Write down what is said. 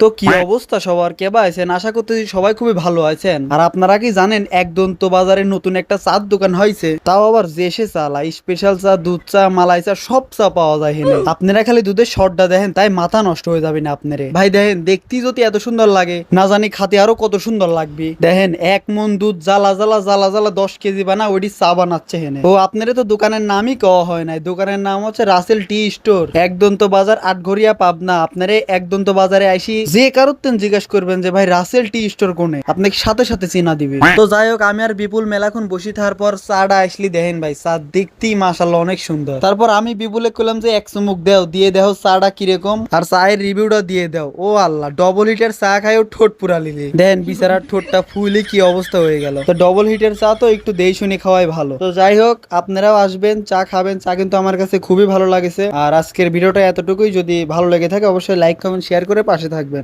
তো কি অবস্থা সবার? কেবা আছেন আশা করতেছি সবাই খুবই ভালো আছেন আর আপনারা কি জানেন একদন্ত বাজারে নতুন একটা চার দোকান হয়েছে তাও আবার দেশে চালা স্পেশাল চা দুধ চা মালাই চা সব চা পাওয়া যায় হেনে। আপনারা খালি দুধের শর্টটা দেখেন তাই মাথা নষ্ট হয়ে যাবে না আপনারে। ভাই দেখেন দেখতেই যদি এত সুন্দর লাগে না জানি খাতে আরও কত সুন্দর লাগবে। দেখেন এক মন দুধ জ্বালা জ্বালা জ্বালা জ্বালা দশ কেজি বানা ওইটি চা বানাচ্ছে হেনে। ও আপনারে তো দোকানের নামই কওয়া হয় নাই। দোকানের নাম হচ্ছে রাসেল টি স্টোর। একদন্ত বাজার আটঘরিয়া পাবনা। আপনারে একদন্ত বাজারে আইসি যে কারোর জিজ্ঞেস করবেন যে ভাই রাসেল টি স্টোর কোনে? আপনাকে সাথে সাথে চিনা দিবে। তো যাই হোক আমি আর বিপুল মেলাখন বসে থাকার পর চাটা আসলি দেখেন ভাই চা দেখতেই মাশাল্লাহ অনেক সুন্দর। তারপর আমি বিপুলে কইলাম যে এক চুমুক দেও দিয়ে দেও চাটা কীরকম আর চায়ের রিভিউটা দিয়ে দাও। ও আল্লাহ ডবল হিটের চা খাইও ঠোঁট পুরা লিলি দেন বিচারার ঠোঁটটা ফুলে কি অবস্থা হয়ে গেল। তো ডবল হিটের চা তো একটু দেই শুনে খাওয়াই ভালো। তো যাই হোক আপনারাও আসবেন চা খাবেন চা কিন্তু আমার কাছে খুবই ভালো লাগেছে। আর আজকের ভিডিওটা এতটুকুই যদি ভালো লেগে থাকে অবশ্যই লাইক কমেন্ট শেয়ার করে পাশে থাকবেন।